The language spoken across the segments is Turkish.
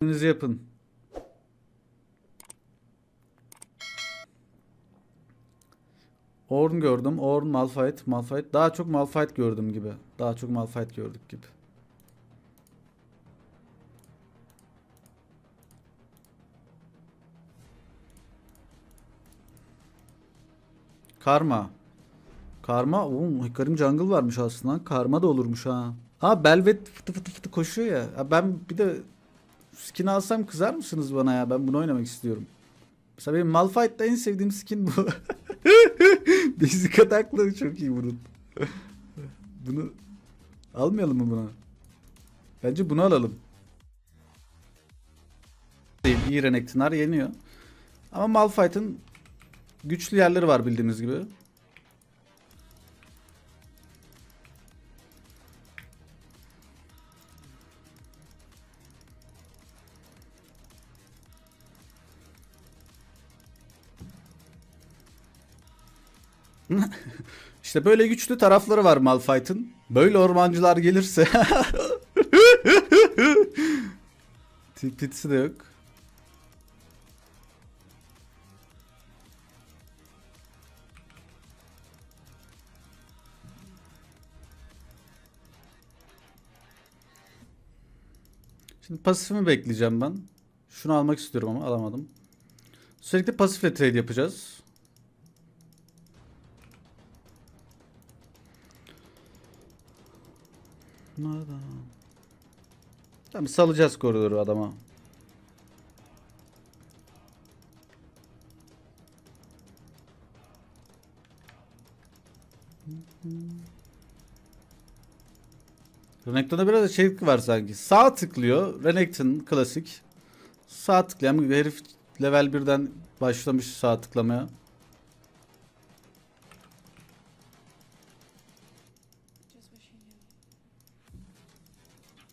Kendinizi yapın. Orn gördüm. Orn, Malphite, Malphite. Daha çok Malphite gördüm gibi. Daha çok Malphite gördük gibi. Karma. Karma. Oğlum Hikarim Jungle varmış aslında. Karma da olurmuş ha. Ha Belvet fıtı fıtı fıtı koşuyor ya. Ben bir de skin alsam kızar mısınız bana ya? Ben bunu oynamak istiyorum. Mesela benim Malphite'da en sevdiğim skin bu. Basic atakları çok iyi bunun. bunu almayalım mı bunu? Bence bunu alalım. İyi Renektonlar yeniyor. Ama Malphite'ın güçlü yerleri var bildiğiniz gibi. İşte böyle güçlü tarafları var Malphite'ın. Böyle ormancılar gelirse Tipitsi de yok. Şimdi pasifimi bekleyeceğim ben. Şunu almak istiyorum ama alamadım. Sürekli pasifle trade yapacağız. Nada. Tamam salacağız koridoru adama. Renekton'da biraz şey var sanki. Sağ tıklıyor. Renekton klasik. Sağ tıklayan herif level 1'den başlamış sağ tıklamaya.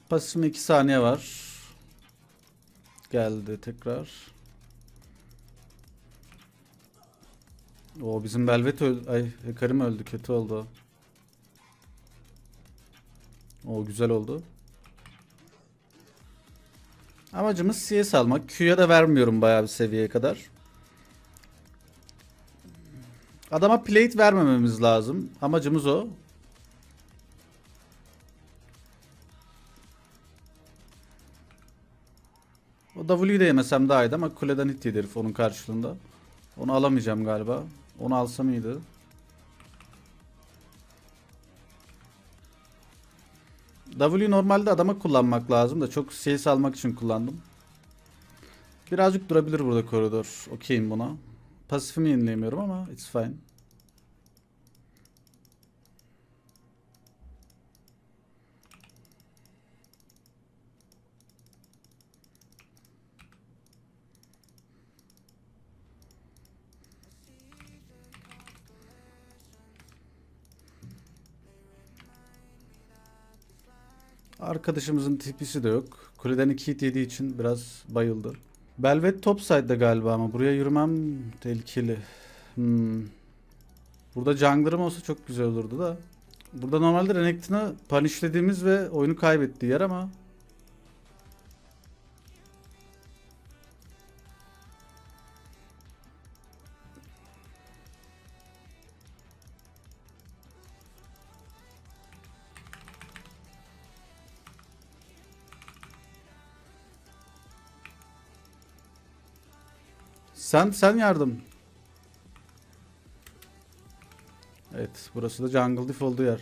Pasifim 2 saniye var. Geldi tekrar. O bizim Belvet öldü. Ay Hekarim öldü. Kötü oldu. O güzel oldu. Amacımız CS almak. Q'ya da vermiyorum bayağı bir seviyeye kadar. Adama plate vermememiz lazım. Amacımız o. O W'yu de yemesem daha iyiydi ama kuleden hit yedi onun karşılığında. Onu alamayacağım galiba. Onu alsam iyiydi. W normalde adama kullanmak lazım da çok CS almak için kullandım. Birazcık durabilir burada koridor. Okeyim buna. Pasifimi yenileyemiyorum ama it's fine. Arkadaşımızın tipisi de yok. Kuleden 2 hit yediği için biraz bayıldı. Belvet top side'da galiba ama buraya yürümem tehlikeli. Hmm. Burada jungler'ım olsa çok güzel olurdu da. Burada normalde Renekton'ı punishlediğimiz ve oyunu kaybettiği yer ama Sen sen yardım. Evet, burası da jungle diff olduğu yer.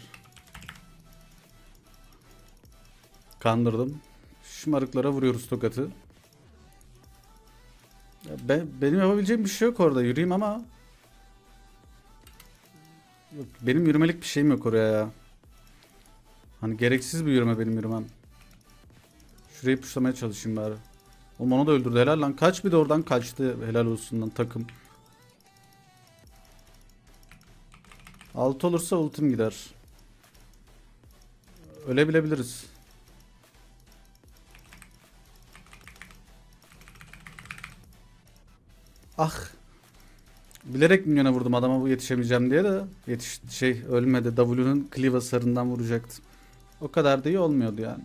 Kandırdım. Şımarıklara vuruyoruz tokatı. Ya ben, benim yapabileceğim bir şey yok orada. Yürüyeyim ama. Yok, benim yürümelik bir şeyim yok oraya ya. Hani gereksiz bir yürüme benim yürümem. Şurayı puşlamaya çalışayım bari. Oğlum onu da öldürdü helal lan. Kaç bir de oradan kaçtı. Helal olsun lan takım. Altı olursa ultim gider. Ölebilebiliriz. Ah. Bilerek minyona vurdum adama bu yetişemeyeceğim diye de yetiş şey ölmedi. W'nun cleave hasarından vuracaktı. O kadar da iyi olmuyordu yani.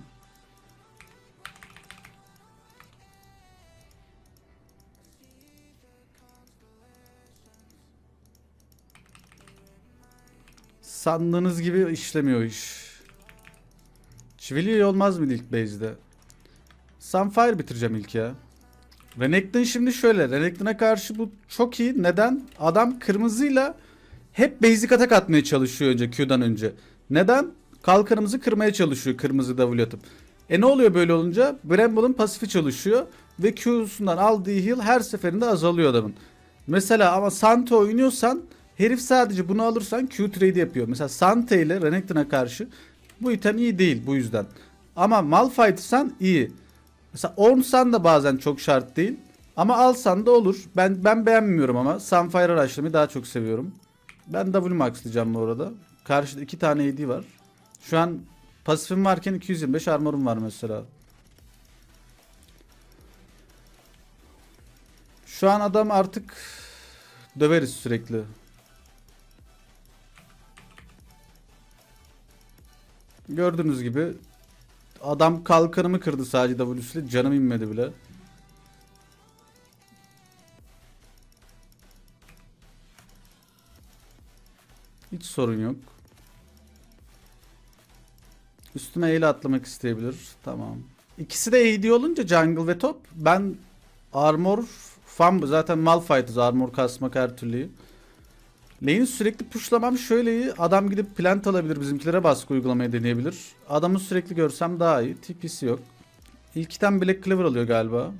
Sandığınız gibi işlemiyor iş. Çivili olmaz mı ilk base'de? Sunfire bitireceğim ilk ya. Renekton şimdi şöyle. Renekton'a karşı bu çok iyi. Neden? Adam kırmızıyla hep basic atak atmaya çalışıyor önce Q'dan önce. Neden? Kalkanımızı kırmaya çalışıyor kırmızı W atıp. E ne oluyor böyle olunca? Bramble'ın pasifi çalışıyor ve Q'sundan aldığı heal her seferinde azalıyor adamın. Mesela ama Santa oynuyorsan herif sadece bunu alırsan Q trade yapıyor. Mesela Santa ile Renekton'a karşı bu item iyi değil bu yüzden. Ama Malphite'san iyi. Mesela Ornn'san da bazen çok şart değil. Ama alsan da olur. Ben ben beğenmiyorum ama Sunfire araçlamayı daha çok seviyorum. Ben W maxlayacağım bu arada. Karşıda iki tane AD var. Şu an pasifim varken 225 armorum var mesela. Şu an adam artık döveriz sürekli. Gördüğünüz gibi adam kalkanımı kırdı sadece W'süyle canım inmedi bile. Hiç sorun yok. Üstüme eyle atlamak isteyebilir. Tamam. İkisi de AD olunca jungle ve top. Ben armor fan zaten Malphite'ız armor kasmak her türlü. Lane'i sürekli pushlamam şöyle iyi. Adam gidip plant alabilir. Bizimkilere baskı uygulamayı deneyebilir. Adamı sürekli görsem daha iyi. TP'si yok. İlkten Black Clover alıyor galiba.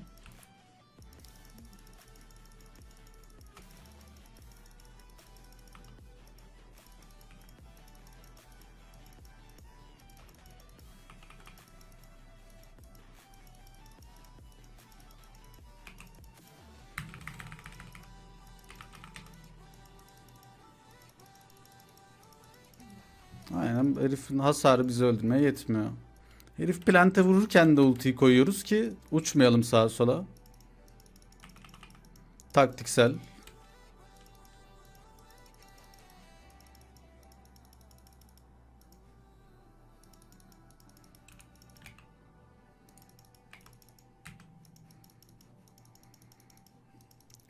Aynen herifin hasarı bizi öldürmeye yetmiyor. Herif plante vururken de ultiyi koyuyoruz ki uçmayalım sağa sola. Taktiksel.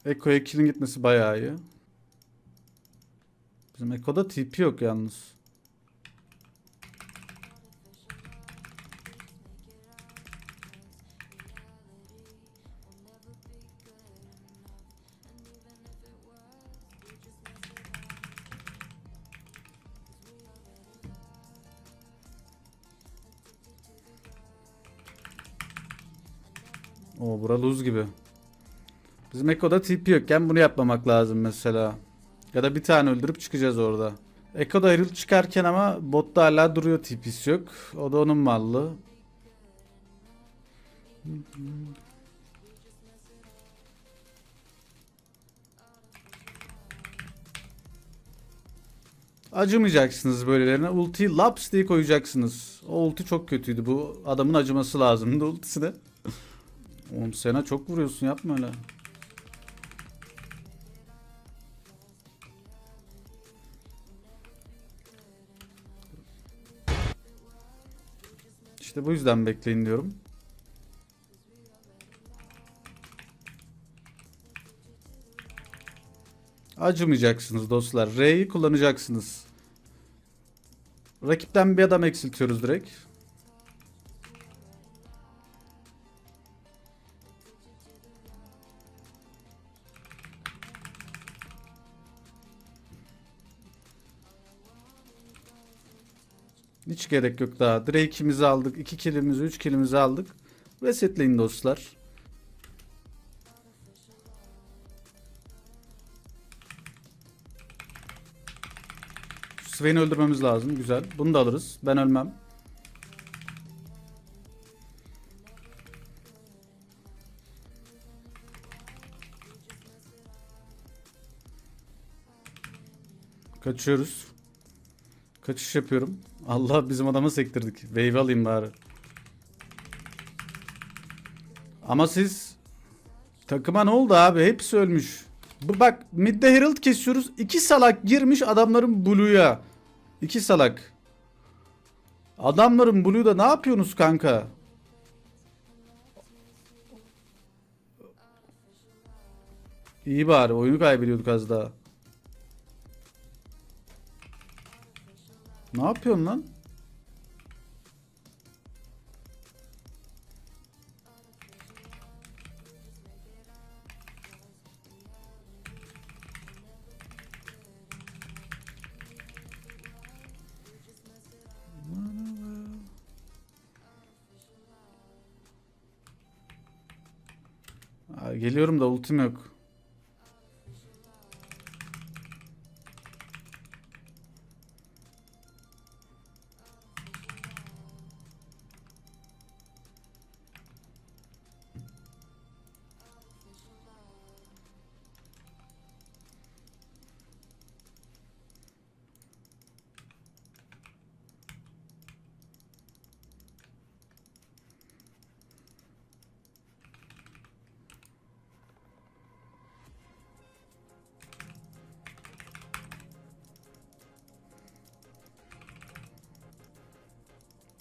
Eko'ya kill'in gitmesi bayağı iyi. Bizim Eko'da TP yok yalnız. O bura lose gibi. Bizim Eko'da TP yokken bunu yapmamak lazım mesela. Ya da bir tane öldürüp çıkacağız orada. Eko'da Herald çıkarken ama botta hala duruyor TP'si yok. O da onun mallı. Acımayacaksınız böylelerine. Ultiyi laps diye koyacaksınız. O ulti çok kötüydü. Bu adamın acıması lazımdı ultisi de. Oğlum Sena çok vuruyorsun yapma öyle. İşte bu yüzden bekleyin diyorum. Acımayacaksınız dostlar. R'yi kullanacaksınız. Rakipten bir adam eksiltiyoruz direkt. Hiç gerek yok daha. Drake'imizi aldık. 2 killimizi, 3 killimizi aldık. Resetleyin dostlar. Swain'i öldürmemiz lazım. Güzel. Bunu da alırız. Ben ölmem. Kaçıyoruz. Kaçış yapıyorum. Allah bizim adamı sektirdik. Wave alayım bari. Ama siz takıma ne oldu abi? Hepsi ölmüş. Bu bak midde Herald kesiyoruz. İki salak girmiş adamların Blue'ya. İki salak. Adamların Blue'da ne yapıyorsunuz kanka? İyi bari oyunu kaybediyorduk az daha. Ne yapıyorsun lan? Geliyorum da ultim yok.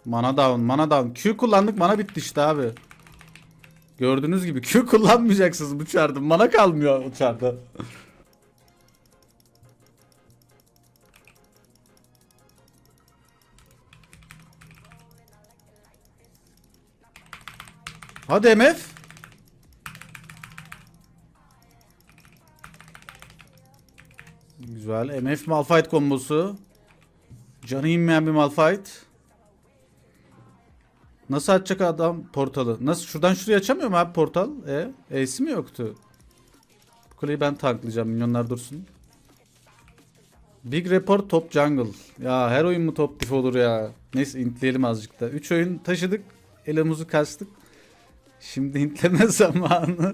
Mana down, mana down. Q kullandık, mana bitti işte abi. Gördüğünüz gibi Q kullanmayacaksınız bu çarda. Mana kalmıyor bu çarda. Hadi MF. Güzel. MF Malphite kombosu. Canı inmeyen bir Malphite. Nasıl açacak adam portalı? Nasıl şuradan şuraya açamıyor mu abi portal? E, E'si mi yoktu? Bu kuleyi ben tanklayacağım. Minyonlar dursun. Big Report top jungle. Ya her oyun mu top diff olur ya? Neyse intleyelim azıcık da. 3 oyun taşıdık. Elimizi kastık. Şimdi intleme zamanı.